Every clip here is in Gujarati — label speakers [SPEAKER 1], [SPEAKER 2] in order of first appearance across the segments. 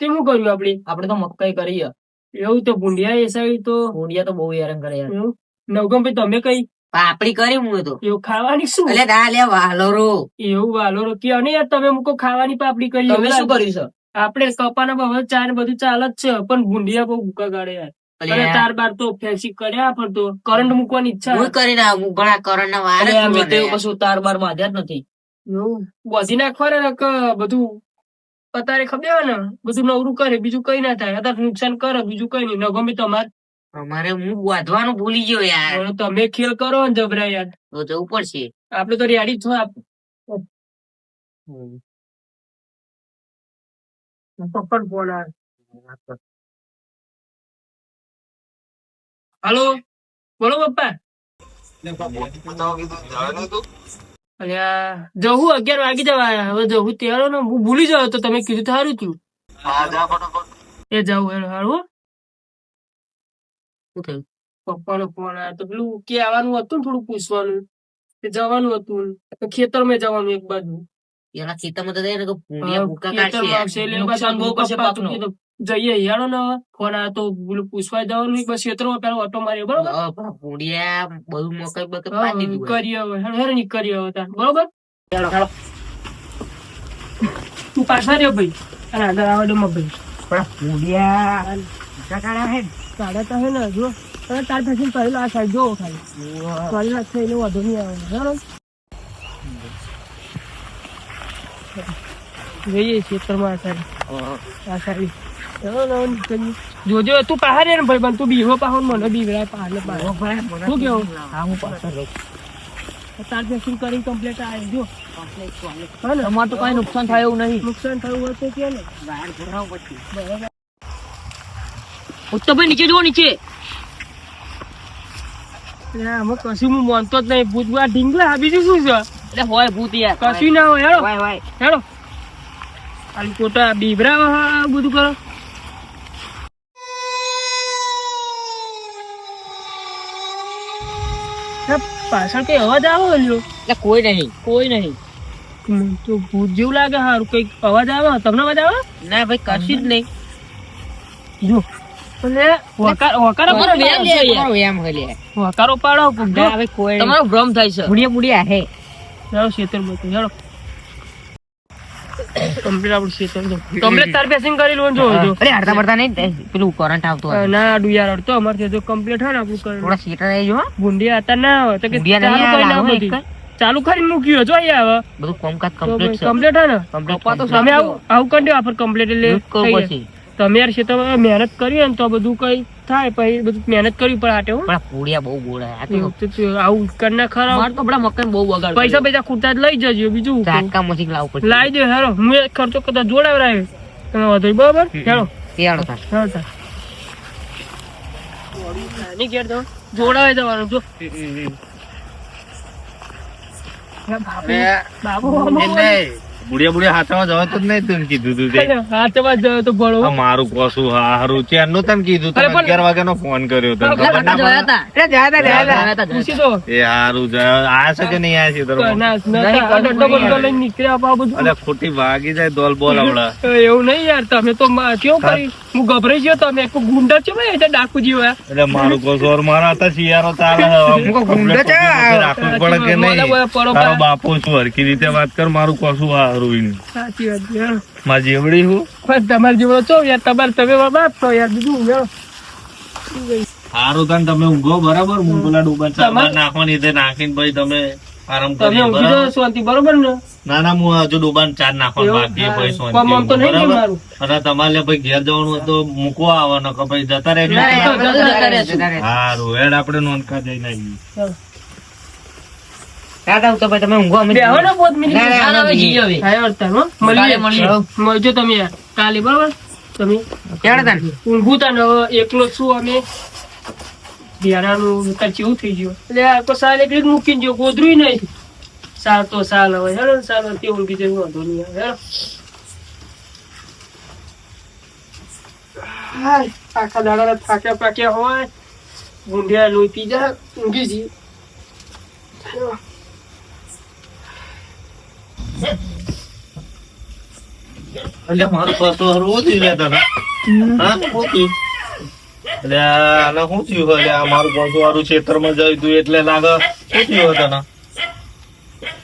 [SPEAKER 1] તે શું કર્યું આપડે
[SPEAKER 2] આપડે તો મકાઈ કરીએ
[SPEAKER 1] એવું તો ભૂંડિયા એ તો.
[SPEAKER 2] ભૂંડિયા તો બહુ હેરાન કરે યાર.
[SPEAKER 1] નવગમ ભાઈ તમે કઈ?
[SPEAKER 2] પાપડી કરી હું તો.
[SPEAKER 1] એવું ખાવાની શું?
[SPEAKER 2] એટલે ના લે વાલોરો.
[SPEAKER 1] એવું વાલોરો કે અને યાર તમે મૂકો ખાવાની પાપડી કરી
[SPEAKER 2] તમે શું કર્યું છે?
[SPEAKER 1] આપણે કપાના ભાવ ચા ને બધું ચાલે જ છે પણ ભૂંડિયા બહુ ભૂકા કાઢે યાર. તાર બાર તો ફેન્સી કર્યા પણ તો. કરંટ મૂકવાની ઈચ્છા
[SPEAKER 2] હું કરી ના હું ઘણા કરંટ ના વાર
[SPEAKER 3] અમે તો કશું તાર બારમાં જ નથી.
[SPEAKER 1] બધી નાખવા ને બધું અત્યારે ખબર ને? બધું નવરું કરે બીજું કઈ ના થાય. અત્યારે નુકસાન કરે બીજું કઈ નહીં. ન ગમે તમારે
[SPEAKER 2] અમારે હું વાંધવાનું ભૂલી ગયો યાર.
[SPEAKER 1] તમે ખેલ કરો ને જબરા યાર.
[SPEAKER 2] તો જવું પડશે.
[SPEAKER 1] આપડે તો રેડી છો આપ- પપ્પા ફોન આવે. હાલો બોલો પપ્પા. જવું અગિયાર વાગી જવા હવે જવું ત્યારે ને હું ભૂલી જાવ તો તમે કીધું તો સારું થયું. એ જાવું હેલો હારું
[SPEAKER 2] શું થયું?
[SPEAKER 1] પપ્પાનો ફોન આવ્યો તો પેલું કે આવવાનું હતું ને થોડું પૂછવાનું કે જવાનું હતું તો ખેતરમાં જવાનું એક બાજુ.
[SPEAKER 2] એના ખેતરમાં તો જાય ને ભૂકા કાઢશે
[SPEAKER 1] જઈએ યારો ને ફોન આ તો પેલું પૂછવા જવાનું બસ ખેતરમાં પેલો ઓટો માર્યો બરોબર?
[SPEAKER 2] હવે બહુ ભૂંડિયા બકર
[SPEAKER 1] કરી હવે હેડ હેડની કરીએ હવે તાર બરોબર? તું પાછા રહ્યો ભાઈ અને આગળ આવડો માં ભાઈ
[SPEAKER 2] પણ હે.
[SPEAKER 1] તો હે ને જો તમે તાર પછી પહેલા આ સાઈડ જોવો ખાલી. મારી વાત થઈને વાંધો નહીં આવે બરાબર? જઈએ ખેતરમાં આ સાઈડ. આ સાઈડ. જોજો તું પહાડ ને ભાઈ તું બીવો પહાડ મને બીવડાય પહાડ ને પહાડ શું કેવું?
[SPEAKER 2] હા, હું પાછળ રહું.
[SPEAKER 1] તાર પેસિંગ કરી કમ્પ્લીટ આવે જો.
[SPEAKER 3] તમારે તો કઈ નુકસાન થાય એવું નહીં.
[SPEAKER 1] નુકસાન થયું હોય તો કે ને.
[SPEAKER 2] બહાર ભરાવ પછી.
[SPEAKER 3] ઉત્તરભાઈ નીચે જુઓ નીચે.
[SPEAKER 1] આમાં કશું હું માનતો જ નહીં. ભૂત આ ઢીંગલા આ બીજું શું છે?
[SPEAKER 3] એટલે હોય ભૂત યાર
[SPEAKER 1] કશું ના હોય હેડો. હેડો. ખાલી ખોટા બીબરા બધું કરો. પાછળ કઈ અવાજ આવે લ્યો
[SPEAKER 3] એટલે કોઈ નહીં કોઈ નહીં.
[SPEAKER 1] તો ભૂત જેવું લાગે સારું કંઈક અવાજ આવે? તમને અવાજ આવે?
[SPEAKER 2] ના ભાઈ કશું જ નહીં.
[SPEAKER 1] જો
[SPEAKER 3] તમારો ભ્રમ થાય
[SPEAKER 1] લે કમ્પ્લીટ આપણું શેતર જો કમ્પ્લીટ તાર કરી લો જો જો
[SPEAKER 2] અરે હડતા પડતા નહીં પેલું કરંટ આવતું
[SPEAKER 1] ના આડું યાર અમારે કમ્પ્લીટ હોય ને આપણું કરી
[SPEAKER 2] થોડા સીટર આવી જો
[SPEAKER 1] ભૂંડિયા હતા ના હોય તો કે ચાલુ કરી નાખો ચાલુ કરીને મૂક્યું જો અહીંયા હવે
[SPEAKER 2] બધું કામકાજ કમ્પ્લીટ છે.
[SPEAKER 1] કમ્પ્લીટ હે ને?
[SPEAKER 2] કમ્પ્લીટ
[SPEAKER 3] તો
[SPEAKER 1] તમે આવું આવું કરી દો આપણે કમ્પ્લીટ એટલે. તમે યાર છે તો મહેનત કરી ને તો બધું કઈ થાય પછી બધું મહેનત કરવી પડે આટે
[SPEAKER 2] પણ પૂડિયા બહુ ગોળા આ તો.
[SPEAKER 1] આવું કરી ખરા.
[SPEAKER 3] માર તો આપણા મકાન બહુ બગાડ
[SPEAKER 1] પૈસા પૈસા ખૂટતા લઈ જજો બીજું શું કહું?
[SPEAKER 2] લાવ પડશે.
[SPEAKER 1] લાવી દે હેરો હું એક ખર્ચો કદાચ જોડાવરાય તમે વધુ બરાબર?
[SPEAKER 2] થાય.
[SPEAKER 1] હેરો તાર. નાની ઘેર તો જોડાવી દેવાનું જો. બાબુ બાપુ.
[SPEAKER 4] બુડિયા બુડિયા હાથમાં જવા તો જ નહીં તને કીધું તું તે.
[SPEAKER 1] હાથમાં જવા તો ભણો
[SPEAKER 4] મારું કોસું હારું. છે એમનું તને કીધું તને અગિયાર વાગ્યાનો ફોન કર્યો
[SPEAKER 2] તો તા,
[SPEAKER 1] તા.
[SPEAKER 4] એ હારું છે આયા છે કે નહીં આયા છે તારો
[SPEAKER 1] આ નીકળ્યા બાબુ
[SPEAKER 4] અરે ખોટી વાગી જાય દોલ બોલ આવડા.
[SPEAKER 1] એવું નહીં યાર તમે તો મા- કેવું કરી હું ગભરાઈ ગયો તમે કો ગુંડા છો ભાઈ? એટલે ડાકુ જેવો યાર.
[SPEAKER 4] એટલે મારો કોશું ઓર મારા હતા શિયાળો ચાલે
[SPEAKER 2] હું કો ગુંડા છે?
[SPEAKER 4] રાખવું પડે કે નહીં? તારો બાપો શું હરકી રીતે વાત કર મારું કશું હારું ઈ.
[SPEAKER 1] સાચી વાત છે.
[SPEAKER 4] માં જેવડી હું?
[SPEAKER 1] પણ તમારે જેવડો છો યાર તમારે તમે બાપ છો યાર બીજું હું સારું
[SPEAKER 4] હારું તને તમે ઊંઘો બરાબર? હું પેલા ડૂબા નાખવાની રીતે નાખીને પછી તમે આરામ
[SPEAKER 1] તમે ઊભી જાઓ શાંતિ બરોબર ને
[SPEAKER 4] ના ના હું હજુ ડૂબાન ચાર
[SPEAKER 1] નાખવા
[SPEAKER 4] બાકી
[SPEAKER 1] ભાઈ
[SPEAKER 4] શાંતિ
[SPEAKER 1] કોમ તો નહીં? મારું.
[SPEAKER 4] અને તમારે ભાઈ ઘેર જવાનું હોય તો મૂકવા આવવાનો કે ભાઈ જતા
[SPEAKER 2] રહે.
[SPEAKER 4] હારું હેડ આપણે નોંધકા જઈને આવીએ
[SPEAKER 1] ચાલો.
[SPEAKER 2] તા ભાઈ તમે ઊંઘો અમે
[SPEAKER 1] બેહો ને પોત મિનિટ.
[SPEAKER 2] ના,
[SPEAKER 3] હવે જઈએ હવે.
[SPEAKER 1] હા, યાર, હો. મળીએ.
[SPEAKER 3] મળીએ.
[SPEAKER 1] મળજો તમે યાર કાલે બરોબર તમે
[SPEAKER 2] કેડા તા?
[SPEAKER 1] ઊંઘું તા ને હવે એકલો છું અમે બિયારાનું તાર જેવું થઈ ગયું. એટલે આ તો સાલ એકલી જ મૂકીને જો ગોદરું નહીં. સાલ તો સાલ હવે હેડો સાલ તે ઊંઘી જાય વાંધો નહીં આવે હેડો આખા દાડા થાક્યા પાક્યા હોય ગુંડિયા લોહી પી જાય ઊંઘી જઈ.
[SPEAKER 4] એટલે મારું કશું હારું શું થયું હા થયું? એટલે આને શું થયું હોય આ મારું કશું વાળું ખેતરમાં જઈ તું એટલે લાગે શું થયું હોય તને?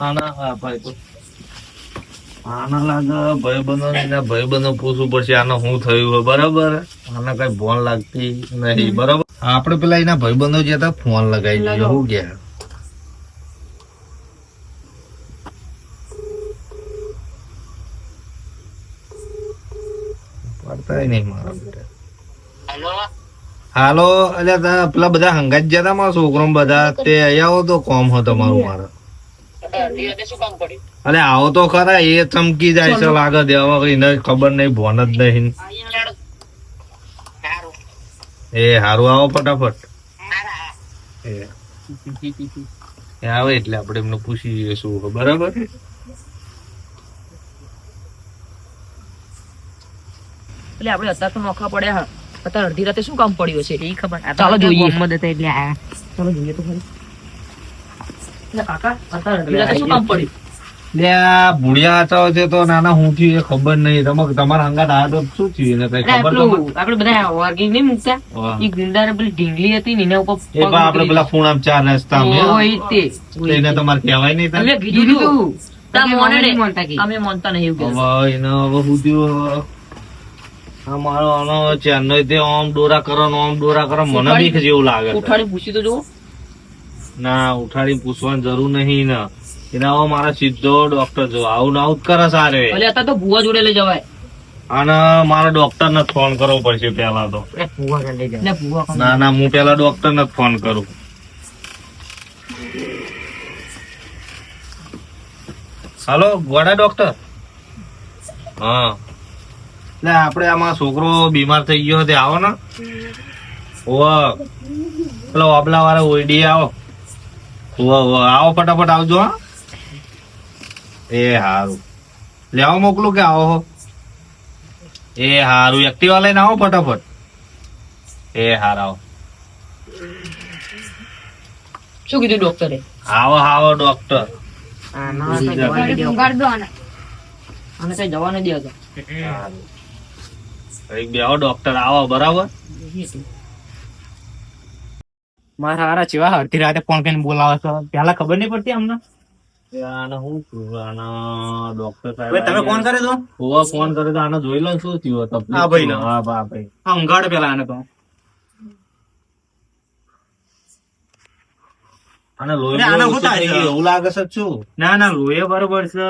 [SPEAKER 4] આના હા ભાઈ તો આના લાગે ભાઈબંધો ને ભાઈબંધો પૂછવું પડશે આને શું થયું હોય બરાબર? આને કઈ ફોન લાગતી નહીં બરાબર? આપણે પેલા એના ભાઈબંધો જે હતા ફોન લગાવી દીધો શું કે પડતાય નહીં મારા બેટા. હાલો? અલ્યા એટલે પેલા બધા હંગાત જતા મારા છોકરો બધા તે આવો તો કોમ હતો મારું મારે. અરે આવો તો ખરા એ ચમકી જાય છે લાગે દેવા એને ખબર નહીં ભોન જ નહીં. એ હારું આવો ફટાફટ. એ. આવે એટલે આપણે એમને પૂછી જોઈએ શું બરાબર?
[SPEAKER 3] એટલે આપણે અત્યારે તો નોખા પડ્યા હા. અત્યારે અડધી રાતે શું કામ પડ્યું છે
[SPEAKER 5] એ ખબર.
[SPEAKER 3] ચાલો જોઈએ.
[SPEAKER 5] મદદ એટલે.
[SPEAKER 3] ચાલો જોઈએ તો ખરી. કાકા અત્યારે અડધી રાતે શું કામ પડ્યું?
[SPEAKER 4] લે આ ભૂડિયા છે તો નાના હું થયું એ ખબર નહીં. તમે તમારા હંગાત આવ્યા તો શું થયું? એને કઈ ખબર
[SPEAKER 5] પેલું બધા વર્ગિંગ નહીં મૂકતા એ ગુંડાને પેલી ઢીંગલી હતી ને એના ઉપર
[SPEAKER 4] એ બા આપણે પેલા પૂણામ ચાર રસ્તા એને તમારે કહેવાય નહીં
[SPEAKER 5] કીધું તમે નહીં.
[SPEAKER 3] અમે માનતા
[SPEAKER 4] હવે એને હવે મારો આનો ચેન્નઈ થી ઓમ દોરા કરો ઓમ દોરા કરો મને બીક જેવું લાગે
[SPEAKER 3] ઉઠાડી પૂછી તો જુઓ
[SPEAKER 4] ના ઉઠાડી પૂછવાની જરૂર નહીં ને. એના હવે મારા સીધો ડોક્ટર જો આવું ને આવું જ કરે સારે.
[SPEAKER 3] એટલે અત્યારે તો ભૂવા જોડે લઈ જવાય.
[SPEAKER 4] અને મારા ડોક્ટર ને ફોન કરવો પડશે પેલા તો.
[SPEAKER 5] ને?
[SPEAKER 4] ના ના હું પેલા ડોક્ટર ને ફોન કરું. હાલો ગોડા ડોક્ટર હા. એટલે આપણે આમાં છોકરો બીમાર થઈ ગયો તે આવો ને. ઓવા પેલો ઓબલા વાળા ઓઈડી આવો આવો ફટાફટ આવજો હા. એ હારું. લેવા મોકલું કે આવો એ હારું. એક્ટિવા લઈને આવો ફટાફટ. એ હાર આવો.
[SPEAKER 3] શું કીધું ડોક્ટરે?
[SPEAKER 4] આવો આવો ડોક્ટર.
[SPEAKER 5] આ ના
[SPEAKER 4] બે ડોક્ટર આવો બરાબર?
[SPEAKER 5] મારા હારા ચેવા અડધી રાતે ફોન કરીને બોલાવે છે. પેલા ખબર નહીં પડતી અમને?
[SPEAKER 4] આને હું આના ડોક્ટર સાહેબ
[SPEAKER 5] તમે ફોન કરે તો?
[SPEAKER 4] હોવા ફોન કરે તો આને જોઈ લો શું થયું તકલીફ
[SPEAKER 5] હા ભાઈ.
[SPEAKER 4] હા ભાઈ
[SPEAKER 5] હા ઊંઘાડો પેલા આને તો.
[SPEAKER 4] આને લોહી એવું લાગે છે શું?
[SPEAKER 5] ના ના લોહી બરોબર છે.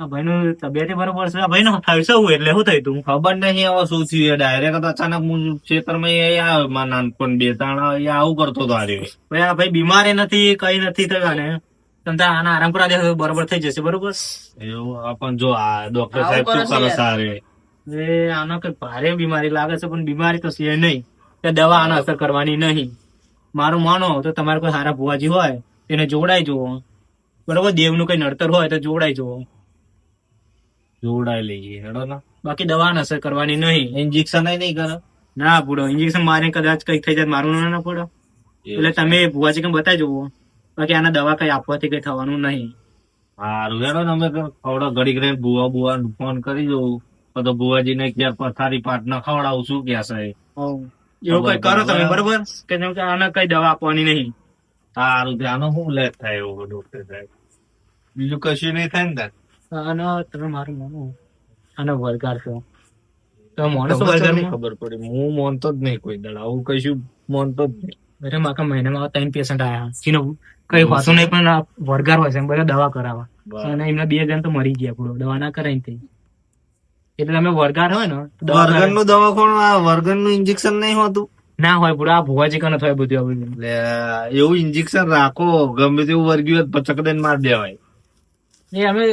[SPEAKER 5] આ ભાઈ નું તબિયત બરોબર છે. આ ભાઈ નું થયું શું એટલે શું થયું તું?
[SPEAKER 4] ખબર નહીં હવે શું થયું ડાયરેક્ટ અચાનક હું એ આવ્યો નાનપણ બે ત્રણ આવું કરતો હતો આર્યો
[SPEAKER 5] ભાઈ આ ભાઈ બીમારી નથી કઈ નથી થયું ને આના આરામ કરા દે બરોબર થઈ જશે બરોબર?
[SPEAKER 4] એવું? આપણ જો આ ડોક્ટર સાહેબ શું
[SPEAKER 3] કરે.
[SPEAKER 4] સારે?
[SPEAKER 5] એ આનો કઈ ભારે બીમારી લાગે છે પણ બીમારી તો છે નહીં. કે દવા આને અસર કરવાની નહીં. મારું માનો તો તમારે કોઈ સારા ભુવાજી હોય એને જોડાઈ જુઓ. બરોબર? દેવનું કઈ નડતર હોય તો જોડાઈ જુઓ.
[SPEAKER 4] જોડાઈ લઈએ હેડો ને.
[SPEAKER 5] બાકી દવા આને અસર કરવાની નહીં.
[SPEAKER 4] ઇન્જેક્શન નહીં કરો.
[SPEAKER 5] ના પૂડો. ઇન્જેક્શન મારે કદાચ કઈ થઈ જાય મારું ના ના પડો. એટલે તમે ભુવાજી કઈ બતાવી જુઓ. બાકી આના દવા કઈ આપવાથી કઈ થવાનું નહીં.
[SPEAKER 4] સારું હેડો ને. અમે ખવડો ઘડીક રહીને બુવા બુવા ફોન કરી દઉં તો ભુવાજી ને ક્યાં પથારી પાટ ના ખવડાવું શું ક્યાં છે?
[SPEAKER 5] એવું કઈ કરો તમે બરોબર? કે જેમ કે આને કઈ દવા આપવાની નહીં.
[SPEAKER 4] સારું ત્યાંનો શું લેટ થાય એવું ડોક્ટર સાહેબ બીજું કશું નહીં થાય ને
[SPEAKER 5] આનો તમે મારું માનો છો
[SPEAKER 4] ખબર પડી હું મોનતો જ નહીં કોઈ દાડા. આવું કશું મોનતો જ નહીં.
[SPEAKER 5] અરે માકા મહિનામાં ત્રણ પેશન્ટ આયા. જેનો કઈ હોતું નહીં પણ વળગાર હોય છે એમ બધા દવા કરાવવા. અને એમના બે જણ તો મરી ગયા પૂરો. દવા ના કરાય એટલે તમે વળગાર હોય ને
[SPEAKER 4] વર્ગનનું દવાખાનું આ વર્ગનનું ઇન્જેક્શન નહીં હોતું?
[SPEAKER 5] ના હોય પૂરો આ ભુવાજી કને થાય બધું આ બધું
[SPEAKER 4] એવું ઇન્જેક્શન રાખો ગમે તેવું વર્ગ્યું હોય પચક દઈને માર દેવાય.
[SPEAKER 5] એ અમે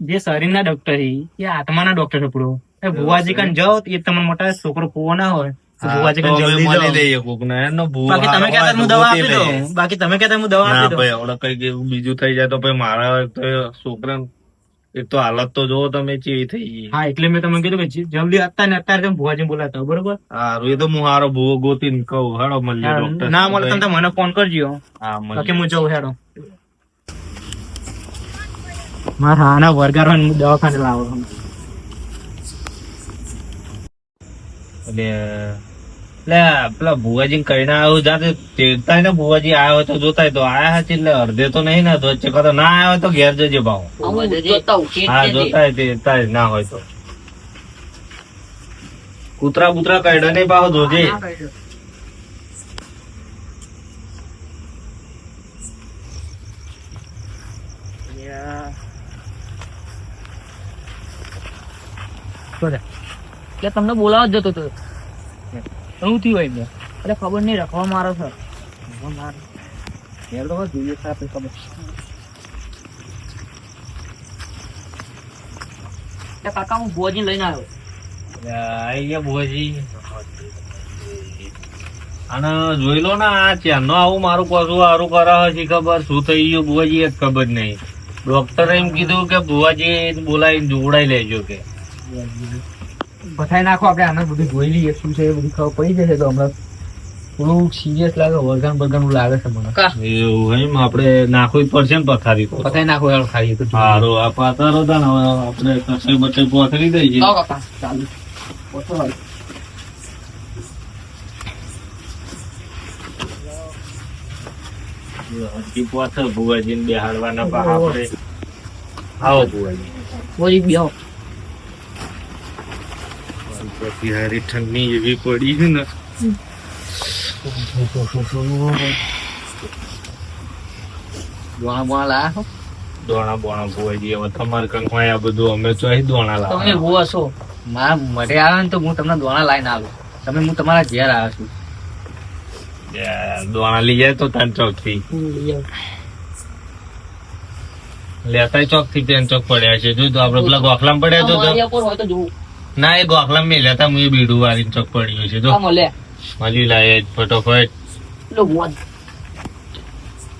[SPEAKER 5] જે શરીરના ડોક્ટર એ આત્માના ડોક્ટર પૂરો ભુવાજી કન જાઓ એ તમારા મોટા છોકરો પૂવો ના હોય. બાકી તમે કહેતા હું દવા આપી દઉં. બાકી તમે કહેતા હું દવા આપી દઉં.
[SPEAKER 4] ભાઈ આવડે કંઈક એવું બીજું થઈ જાય તો ભાઈ મારા છોકરા એક તો હાલત તો જોવો તમે ચેવી થઈ ગઈ.
[SPEAKER 5] હા એટલે મેં તમને કીધું કે જલ્દી અત્યારે ને અત્યારે તમે ભુવાજી બોલાતા બરોબર?
[SPEAKER 4] એ તો હું હારો ભૂવો ગોતીને કહું હાડો મળીએ ડોક્ટર
[SPEAKER 5] ના મળે તમે મને ફોન કરજો.
[SPEAKER 4] હા.
[SPEAKER 5] બાકી હું જઉં હેડો.
[SPEAKER 2] મારા આના વરગારવાનું દવાખાને લાવો
[SPEAKER 4] એટલે એટલે પેલા ભુવાજી કહીને આવ્યું જાતે તેડતાય ને ભુવાજી આવ્યો હોય તો જોતાય તો આયા હશે એટલે અડધે તો નહીં ને તો વચ્ચે કાં ના આવ્યો હોય તો ઘેર જજે ભાવ
[SPEAKER 3] હું જોતા
[SPEAKER 4] તેડતાય ના હોય તો. કૂતરા બુતરા કઈડે નહીં ભાવ જોજે.
[SPEAKER 3] કે તમને બોલાવા જતો હતો. શું થયું એમને. એટલે ખબર નહીં રખવા મારો છે. એ કાકા, હું ભુવાજી લઈને આવ્યો.
[SPEAKER 4] ગયા ભુવાજી. અને જોઈ લો ને આ ચેનનો આવું મારું કશું સારું કરે છે ખબર? શું થઈ ગયું ભુવાજી એક ખબર નહીં. ડોક્ટરે એમ કીધું કે ભુવાજી બોલાવીને જોડાઈ લેજો કે.
[SPEAKER 2] બતાવી નાખો આપણે આને બધું જોઈ લઈએ શું છે એ બધું ખબર પડી જશે તો હમણાં થોડું સિરિયસ લાગે વર્ગન બર્ગન લાગે છે મને.
[SPEAKER 4] એવું એમ આપણે નાખવું પડશે ને પથારી
[SPEAKER 2] પથારી નાખો યાર ખાલી તો
[SPEAKER 4] સારું આ પાતળો હતા ને આપણે કસે બચે પથરી દઈએ.
[SPEAKER 3] ચાલુ.
[SPEAKER 4] હજી પાછળ ભુવાજીને બેહાડવાના આપણે આવો ભુવાજી.
[SPEAKER 3] ભુવાજી બેહો
[SPEAKER 4] પછી હારી ઠંડી એવી પડી છે ને.
[SPEAKER 2] બોણા બોણા લાયા
[SPEAKER 4] દોણા બોણા ભુવાજી હવે તમારે કંઈક આ બધું? અમે તો અહીં દોણા
[SPEAKER 3] તમે
[SPEAKER 4] લાવવાના.
[SPEAKER 3] છો
[SPEAKER 2] મારા મરે આવે ને તો હું તમને દોણા લાઈને આવું. તમે હું તમારા ઘેર આવ્યો છું.
[SPEAKER 4] દોણા લઈ જાય તો તાન ચોકથી લેતાય ચોકથી પેન ચોક પડ્યા છે. જો તો આપડે પેલા ગોખલામ પડ્યા તો ના એ ગોખલા મેં લેતા હું બીડું વાળીને ચોક પડ્યો છે.
[SPEAKER 3] તો મળી
[SPEAKER 4] લાય ફટોફટ.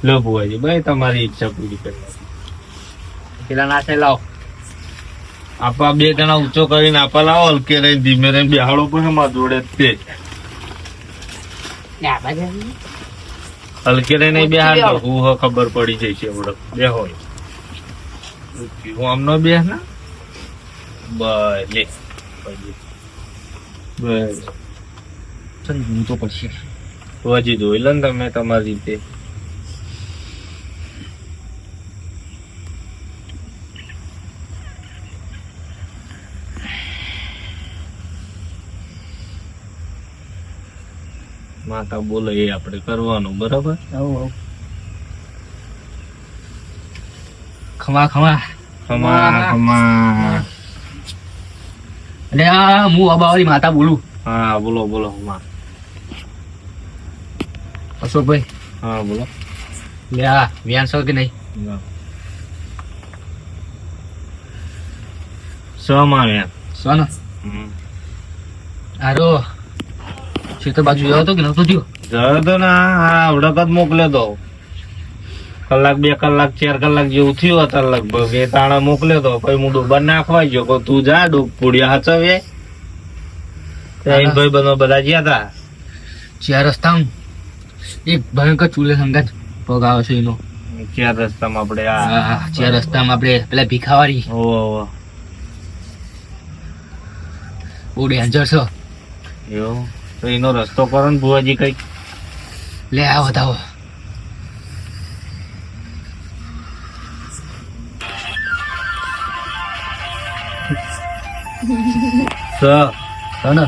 [SPEAKER 3] લો
[SPEAKER 4] બુવાજી ભાઈ તમારી ઈચ્છા પૂરી કરી.
[SPEAKER 2] પેલા નાથે લાવો.
[SPEAKER 4] આપા બે જણા ઊંચો કરીને આપા લાવો હલકે રહીને ધીમે રહીને બેહાડો પણ અમારા જોડે તે હલકે રહીને બેહાડ. હું હો ખબર પડી જાય છે હમણાં બે હોય. હું આમનો બે ના બસ લે બસ
[SPEAKER 2] હું તો પછી
[SPEAKER 4] હજી જોઈ લો ને તમે તમારી રીતે માતા બોલે એ આપણે કરવાનું બરાબર
[SPEAKER 2] ખમા ખમા
[SPEAKER 4] ખમા ખમા
[SPEAKER 2] એટલે આ હું અબાવાળી માતા બોલું
[SPEAKER 4] હા બોલો બોલો ખમા
[SPEAKER 2] અશોકભાઈ
[SPEAKER 4] હા બોલો
[SPEAKER 2] લે આ વ્યાન છો કે નહીં
[SPEAKER 4] સમાં એમ
[SPEAKER 2] છો ને આરો ખેતર બાજુ ગયો હતો કે નતો થયો
[SPEAKER 4] જયો તો ને આ વડક જ મોકલ્યો તો કલાક બે કલાક ચાર કલાક જેવું થયું હતા લગભગ. એ તાણા મોકલ્યો તો પછી હું ડોબર નાખવા ગયો. કહું તું જા ડોબ પુડિયા હાચવે ભાઈ બનો બધા ગયા હતા.
[SPEAKER 2] ચાર રસ્તામાં? એક ભયંકર ચૂલે સંગાત પગ આવે છે એનો.
[SPEAKER 4] ચાર રસ્તામાં આપણે આ
[SPEAKER 2] ચાર રસ્તામાં આપણે પેલા ભીખાવાળી.
[SPEAKER 4] ઓ
[SPEAKER 2] બહુ ડેન્જર છે.
[SPEAKER 4] એવું? તો એનો રસ્તો કરો ને ભુવાજી કંઈક.
[SPEAKER 2] લે આવો બતાવો
[SPEAKER 4] સ
[SPEAKER 2] હોય ને?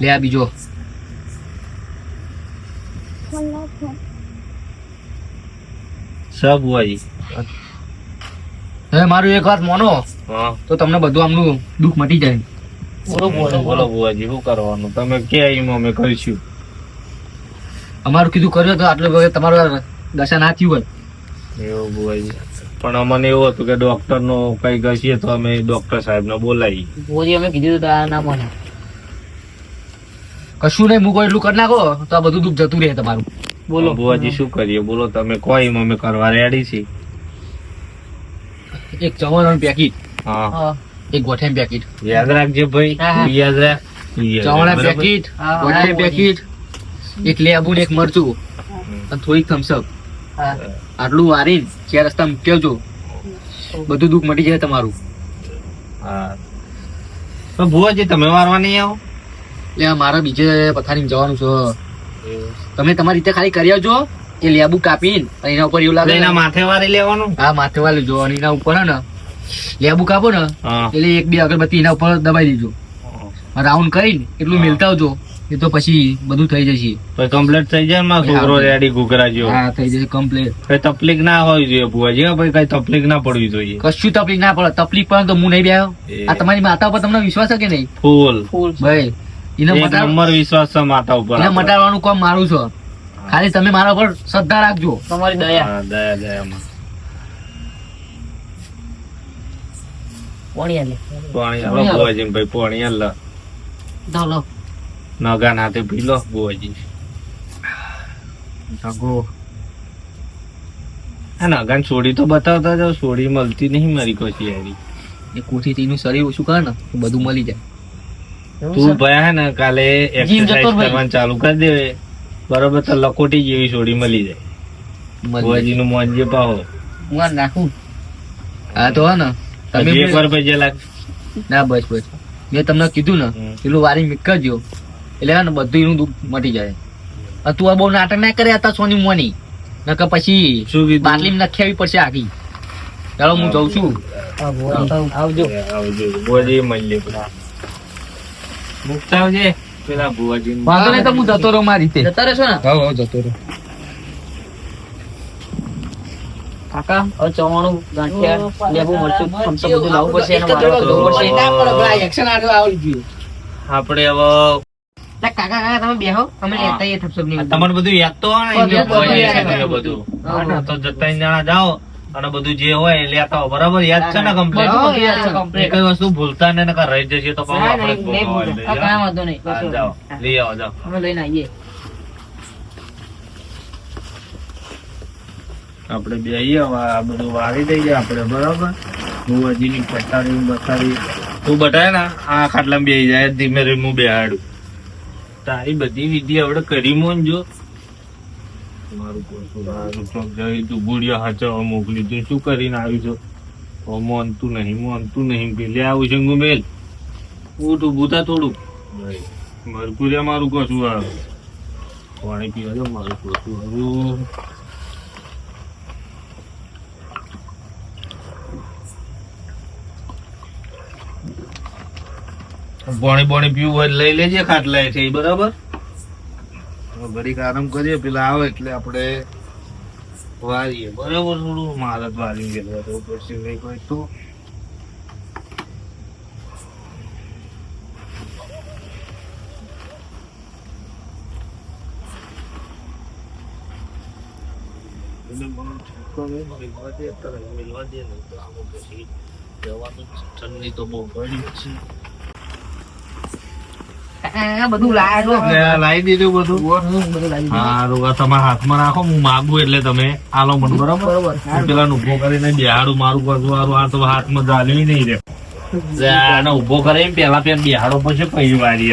[SPEAKER 2] લે આ બીજો.
[SPEAKER 4] સ ભુવાજી
[SPEAKER 2] હવે મારું એક વાત માનો તો તમને બધું આમનું દુઃખ મટી જાય.
[SPEAKER 3] બોલો
[SPEAKER 4] બોલો બોલો બુવાજી શું કરવાનું? તમે કે એમાં અમે કરીશું?
[SPEAKER 2] અમારું કીધું કર્યું તો આટલું વખત તમારું દશા ના થયું હોય.
[SPEAKER 4] એવું ભુવાજી પણ અમને એવું હતું કે ડોક્ટર નો કઈ ઘસીએ તો અમે ડોક્ટર સાહેબ ને બોલાવી
[SPEAKER 3] અમે કીધું તો આ ના મને
[SPEAKER 2] કશું નહીં મૂકો એટલું કરી નાખો તો આ બધું દુઃખ જતું રહે તમારું.
[SPEAKER 3] બોલો.
[SPEAKER 4] બુવાજી શું કરીએ? બોલો તમે કોઈ એમ અમે કરવા રેડી છીએ.
[SPEAKER 2] એક ચવાણું પેકેટ.
[SPEAKER 4] હા.
[SPEAKER 3] હા.
[SPEAKER 2] એક ગોઠેમ પેકેટ.
[SPEAKER 4] યાદ રાખજે ભાઈ. યાદ રાખ.
[SPEAKER 2] ચવાણા પેકેટ
[SPEAKER 3] હા,
[SPEAKER 2] પેકેટ એક લેબુ ને એક મરચું. અને થોડીક થમ્સઅપ આટલું વારી જે રસ્તા મૂક્યો બધું દુઃખ મટી જાય તમારું.
[SPEAKER 4] હા. ભુવાજી તમે વારવા નહીં આવો?
[SPEAKER 2] એટલે મારે બીજે પથારી જવાનું છે. તમે તમારી રીતે ખાલી કરી આવજો એ લેબુ કાપીને અને એના ઉપર એવું લાગે
[SPEAKER 4] એના માથે વારી લેવાનું?
[SPEAKER 2] હા માથે વાળી જો અને એના ઉપર ને લેબુ કાપો ને એટલે એક બે અગરબત્તી એના ઉપર દબાઈ દેજો. રાઉન્ડ કરીને એટલું મેલતા આવજો. એ તો પછી બધું થઈ જશે.
[SPEAKER 4] પછી કમ્પ્લીટ થઈ જાય મારો છોકરો રેડી ઘૂઘરા જેવો.
[SPEAKER 2] હા થઈ જશે કમ્પ્લીટ
[SPEAKER 4] કઈ તકલીફ ના હોવી જોઈએ ભુવાજી હા, પછી કઈ તકલીફ ના પડવી જોઈએ.
[SPEAKER 2] કશું તકલીફ ના પડે. તકલીફ પણ તો હું નહીં બેહ્યો. આ તમારી માતા ઉપર તમને વિશ્વાસ છે કે નહીં?
[SPEAKER 4] ફૂલ.
[SPEAKER 3] ફૂલ
[SPEAKER 2] ભાઈ એને
[SPEAKER 4] નંબર વિશ્વાસ છે માતા ઉપર
[SPEAKER 2] એને મટાડવાનું કામ મારું છે. ખાલી તમે મારા પર શ્રદ્ધા રાખજો.
[SPEAKER 3] તમારી દયા.
[SPEAKER 4] દયા દયામાં
[SPEAKER 3] પોણિયા
[SPEAKER 4] લે. પોણિયા ભુવાજી ભાઈ પોણિયા આલ
[SPEAKER 3] લાવ લાવ
[SPEAKER 4] નગા નાતે પી લો ભુવાજી હા નગાન સોડી તો બતાવતા જાવ સોડી મળતી નહીં મારી કોઈ યારી
[SPEAKER 2] એ કોઠી એનું શરીર ઓછું કર ને બધું મળી જાય.
[SPEAKER 4] તું ભયા હે ને કાલે એક્સરસાઇઝ કરવાનું ચાલુ કરી દે બરોબર તો લકોટી જેવી સોડી મળી જાય.
[SPEAKER 2] મળી
[SPEAKER 4] નું મોંજે પાહો.
[SPEAKER 3] હું નાખું?
[SPEAKER 2] હા તો હે ને. તમે
[SPEAKER 4] એક વાર પછી લાગ
[SPEAKER 2] ના બસ બસ. મેં તમને કીધું ને પેલું વારી મિક કરજો એટલે હે ને બધું એનું દુઃખ મટી જાય. તું આ બહુ નાટક ના કરે હતા સોની મોની. નકર પછી
[SPEAKER 4] શું
[SPEAKER 2] બાટલી નખી પડશે આગી ચાલો હું જઉં છું.
[SPEAKER 3] આવજો.
[SPEAKER 4] આવજો. ભુવાજી મળીએ મુકતા આવજે. પેલા ભુવાજી
[SPEAKER 2] વાંધો નહીં તો હું જતો રહું મારી રીતે.
[SPEAKER 3] જતા રહેશો ને?
[SPEAKER 2] હા હા જતો રહું.
[SPEAKER 3] કાકા હવે ચવાણું ગાંઠિયા લેબુ મરચું થમ્સઅપ બધું લાવવું પડશે એને વારવા કરવું પડશે
[SPEAKER 4] આપણે હવે
[SPEAKER 3] કાકા કાકા તમે બેહો. અમે લેતા આવીએ થપસપની
[SPEAKER 4] તમારે બધું યાદ તો હોય
[SPEAKER 3] બધું હા.
[SPEAKER 4] હા, તો જતા જણા જાઓ અને બધું જે હોય લેતા હોય બરાબર? યાદ છે ને કમ્પ્લીટ
[SPEAKER 3] બધું યાદ છે complete.
[SPEAKER 4] કઈ વસ્તુ ભૂલતા ને નકર રહી જશે તો પાછું આપણે
[SPEAKER 3] નહીં, નહીં હા,
[SPEAKER 4] જાઓ.
[SPEAKER 3] વાંધો નહીં.
[SPEAKER 4] જાઓ. લઈ આવો જાઓ.
[SPEAKER 3] અમે લઈને આવીએ.
[SPEAKER 4] આપણે બે આ બધું વાળી દઈએ આપણે બરાબર? ભુવાજી ની પટાડી બતાવી તું બતાવે ને આ ખાટલા બે જાય ધીમે ધીમે હું બેહાડું. તારી બધી વિધિ આપડે કરી મોન જો. મારું મારું ચોક જઈ તું બુડિયા હાચવા મોકલી તું. શું કરીને આવ્યું છો? ઓ મોનતું નહીં મોનતું નહીં. પેલે આવું છે ગુમેલ ઉઠ ઉભું થા થોડું મરકુરિયા મારું કશું આવે. પાણી પીવા દો મારું કશું આવ્યું પાણી પાણી પીવું હોય લઈ લેજે ખાટલા છે બરાબર? ઘડીક આરામ કરીએ પેલા આવે એટલે આપણે વારીએ. બરાબર થોડું? મારા વારી ગયેલું તો પછી નહીં કોઈ તો. મિલવા દે નહીં તો આમાં પછી જવાનું ઠંડી તો બહુ પડી છે.
[SPEAKER 3] બધું લાવ્યો
[SPEAKER 4] એટલે આ લાવી દીધું બધું.
[SPEAKER 3] બધું લાવી દીધું.
[SPEAKER 4] હારું આ તમારા હાથમાં રાખો હું માગું એટલે તમે આલો મને બરોબર પેલા ઊભો કરીને બિહાડું મારું હારું આ તો હાથમાં ચાલ્યું નહીં રે આને ઊભો કરીને પેલા પેલા બિહાડો પછી પછી વારી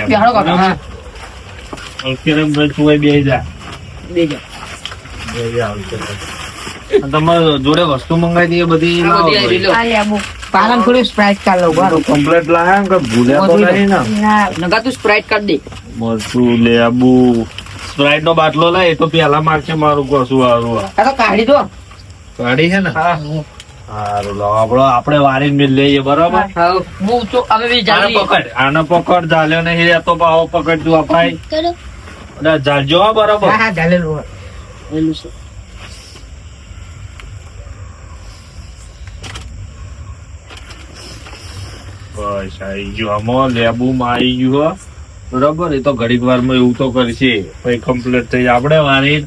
[SPEAKER 4] અત્યારે ભાઈ તું બે જા. બે આવશે. તમારે જોડે વસ્તુ મંગાવી દઈએ બધી?
[SPEAKER 3] પાલન થોડી સ્પ્રાઇટ કાઢ લઉં બારો
[SPEAKER 4] કમ્પ્લેટ લાયા કે ભૂલ્યા તો નહીં ને?
[SPEAKER 3] નગા તું સ્પ્રાઇટ કાઢ દે.
[SPEAKER 4] મરચું લેબુ સ્પ્રાઇટ નો બાટલો લાય એ તો પેલા મારશે મારું કશું હારું આ.
[SPEAKER 3] તો કાઢી દો.
[SPEAKER 4] કાઢી છે ને?
[SPEAKER 3] હા
[SPEAKER 4] હારું લાવો આપડે આપણે વારીને મેં લઈએ બરાબર?
[SPEAKER 3] હું તો
[SPEAKER 4] પકડ આને પકડ જાલ્યો નહીં રે તો પાવો પકડ જો અપાય અરે બરોબર.
[SPEAKER 3] હા હા એલું છે.
[SPEAKER 4] બસ આવી ગયું આમાં લેબુમાં આવી ગયું બરાબર એ તો ઘડીક વારમાં એવું તો કરશે. પછી કમ્પ્લીટ થઈ. આપણે વારી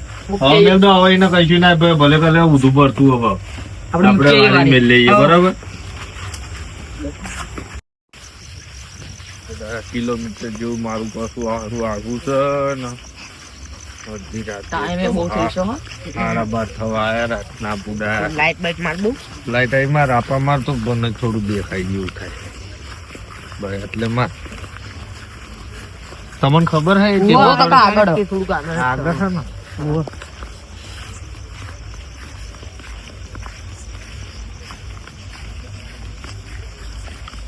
[SPEAKER 4] હવે તો હવે એને કશું ના ભાઈ ભલે કરે ઊંધું પડતું હવે
[SPEAKER 3] આપણે
[SPEAKER 4] વારી મેં લઈએ. બરાબર? કિલોમીટર જેવું મારું પાછું આરું આગું છે ને. અડધી રાતે
[SPEAKER 3] બહુ.
[SPEAKER 4] સાડા બાર થવા આવ્યા રાતના પૂડા
[SPEAKER 3] લાઈટ બાઈટ માર દઉં.
[SPEAKER 4] લાઈટ આઈમાં રાપા માર તો બંને થોડું દેખાય જેવું થાય. ભાઈ એટલે માં. તમને ખબર હે
[SPEAKER 3] કે આગળ.
[SPEAKER 1] આગળ
[SPEAKER 4] આગળ છે ને.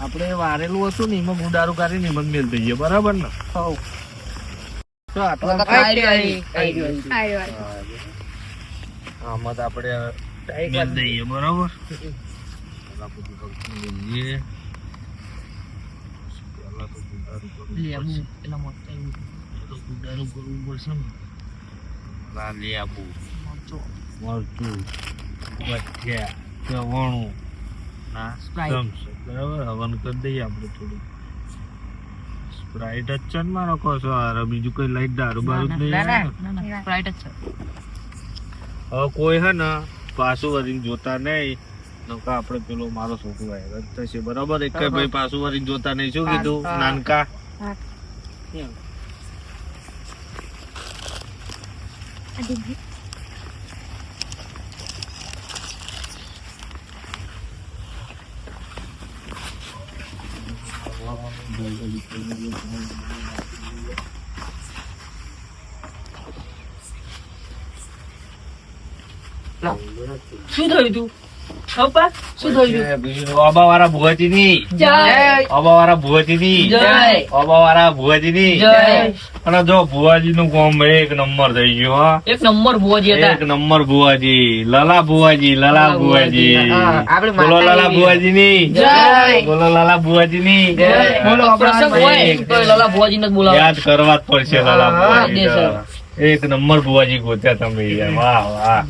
[SPEAKER 4] આપણે વારેલું હતું ને એમાં ગુડારું કાઢીને એમાં મેલ દઈએ બરાબર ને? તો
[SPEAKER 3] આઈ. રહ્યો.
[SPEAKER 4] આમાં તો આપણે દઈએ બરાબર પેલા બધું વળતું લઈએ. પેલા તો ગુડારું કરવું
[SPEAKER 3] લેબુ. પેલા મોટા એવું.
[SPEAKER 4] ગુડારું કરવું પડશે ને ના લે આબુ
[SPEAKER 3] મોટો.
[SPEAKER 4] મરચું ભજીયા ચવાણું ના. ચમચો બરાબર હવન કરી દઈએ આપણે થોડું સ્પ્રાઇટ જ છે ને મારો કહો છો બીજું કઈ લાઈટ દારૂ બારૂ જ નહીં
[SPEAKER 3] Sprite જ છે.
[SPEAKER 4] હવે કોઈ હે ને પાછું વળીને જોતા નહીં નકા આપણે પેલો મારો છોકરો આવ્યો થશે બરાબર એક ભાઈ પાછું વળીને જોતા નહીં શું કીધું
[SPEAKER 3] હા.
[SPEAKER 4] નાનકા
[SPEAKER 1] શું થયું તું પપ્પા શું થયું તું
[SPEAKER 4] ઓબા વાળા ભુવાજી ની
[SPEAKER 3] જય
[SPEAKER 4] ઓબા વાળા ભુવાજી ની
[SPEAKER 3] જય.
[SPEAKER 4] ઓબા વાળા ભુવાજી ની
[SPEAKER 3] જય.
[SPEAKER 4] અને જો ભુવાજી નું કોમ એક નંબર થઈ ગયો હા.
[SPEAKER 3] એક નંબર ભુવાજી
[SPEAKER 4] એક
[SPEAKER 3] હતા
[SPEAKER 4] નંબર ભુવાજી. લલા ભુવાજી લલા ભુવાજી. બોલો લાલા ભુવાજી ની
[SPEAKER 3] જય.
[SPEAKER 4] બોલો લાલા ભુવાજી ની
[SPEAKER 3] જય.
[SPEAKER 4] બોલો
[SPEAKER 3] લલા ભુવાજીને જ બોલાવે.
[SPEAKER 4] યાદ કરવા જ પડશે લાલા ભુવાજી. એક નંબર ભુવાજી ગોત્યા તમે. વાહ વાહ.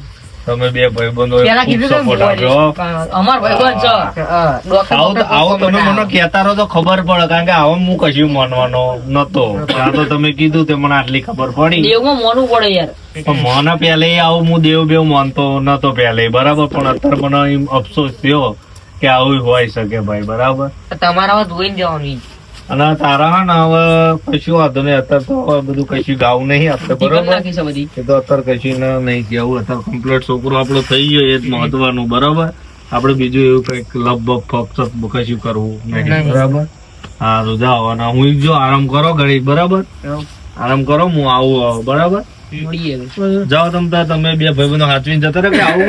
[SPEAKER 4] તમે બે ભાઈબંધો સપોર્ટ આપ્યો
[SPEAKER 3] ભુવાજી. અમાર ભાઈબંધ છે ડોક્ટર
[SPEAKER 4] આવું તમે મને કહેતા રહો તો ખબર પડે કારણ કે આવો હું કશું માનવાનો નતો. આ તો તમે કીધું તે મને આટલી ખબર પડી.
[SPEAKER 3] દેવમાં મોનવું પડે યાર.
[SPEAKER 4] પણ મને પહેલે આવું હું દેવ બેવ માનતો નતો પહેલે બરાબર? પણ અત્યારે મને અફસોસ થયો કે આવું હોય શકે ભાઈ બરાબર?
[SPEAKER 3] તમારા જોઈને જવાનું
[SPEAKER 4] અને તારા હા ને હવે કશું વાંધો નહીં. અત્યારે તો હવે બધું કશું ગાવું નહીં આપણે બરાબર?
[SPEAKER 3] બધી.
[SPEAKER 4] એ તો અત્યારે કશું ના નહીં કેવું. અત્યારે કમ્પ્લીટ છોકરો આપણો થઈ ગયો એ જ મહત્વનું બરાબર? આપણે બીજું એવું કંઈક લગભગ ફક્ત કશું કરવું નહીં બરાબર? હા રોજા આવવાના હું જો આરામ કરો ઘડી બરાબર? આરામ કરો હું આવું આવું બરાબર? જાઓ તમ તમે બે ભાઈબંધો હાથવીને જતા રહે કે આવું?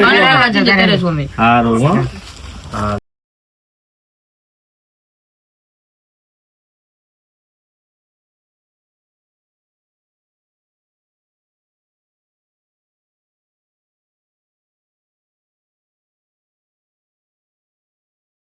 [SPEAKER 4] હો. હા.